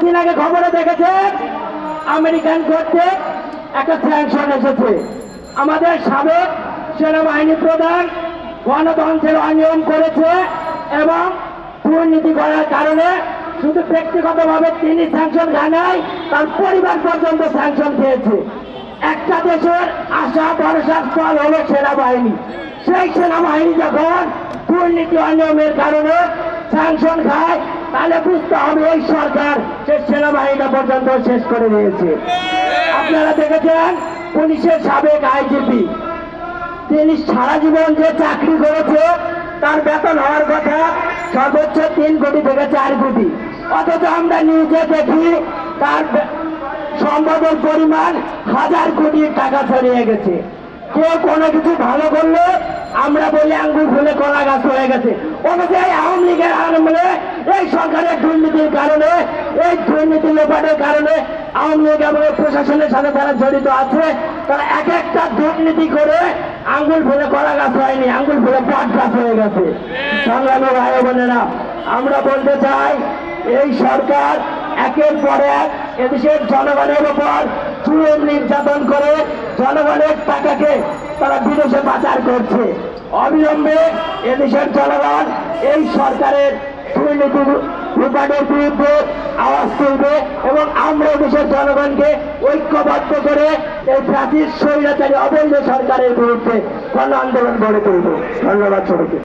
দিন আগে খবরে দেখেছেন আমেরিকান কর্তৃক একটা স্যাংশন এসেছে। আমাদের সাবেক সেনাবাহিনী প্রধান গণতন্ত্রের অনিয়ম করেছে এবং দুর্নীতি করার কারণে শুধু ব্যক্তিগতভাবে তিনি স্যাংশন নাই, তার পরিবার পর্যন্ত স্যাংশন খেয়েছে। একটা দেশের আশা ভরসার স্থল হলো সেনাবাহিনী। সেই সেনাবাহিনী যখন দুর্নীতি, অনিয়মের কারণে স্যাংশন খায়, তাহলে বুঝতে হবে এই সরকার সে পর্যন্ত শেষ করে দিয়েছে। আপনারা দেখেছেন, পুলিশের সাবেক আইজিপি, তিনি সারা জীবন যে চাকরি করেছে, তার বেতন হওয়ার কথা সর্বোচ্চ তিন কোটি থেকে চার কোটি। অথচ আমরা নিউজে দেখি, তার সম্পদের পরিমাণ হাজার কোটি টাকা ছড়িয়ে গেছে। কেউ কোনো কিছু ভালো করলে আমরা বলি আঙ্গুল ফুলে কলা গাছ হয়ে গেছে। অনুযায়ী আওয়ামী লীগের আমলে এই সরকারের দুর্নীতির কারণে এই দুর্নীতি লোপাটের কারণে আওয়ামী লীগ এবং প্রশাসনের সাথে যারা জড়িত আছে, তারা এক একটা দুর্নীতি করে আঙ্গুল ফুলে কলা গাছ হয়নি, আঙ্গুল ফুলে পাট গাছ হয়ে গেছে। সংগ্রামী ভাই বোনেরা, আমরা বলতে চাই, এই সরকার একের পর এক এদেশের জনগণের উপর চুয়ের নির্যাতন করে জনগণের টাকাকে তারা বিদেশে পাচার করছে। অবিলম্বে এদেশের জনগণ এই সরকারের দুর্নীতি রূপাটের বিরুদ্ধে আওয়াজ তুলবে এবং আমরা দেশের জনগণকে ঐক্যবদ্ধ করে এই প্রাচীর স্বৈরাচারী অবৈধ সরকারের বিরুদ্ধে গণ আন্দোলন গড়ে তুলব। ধন্যবাদ সবাইকে।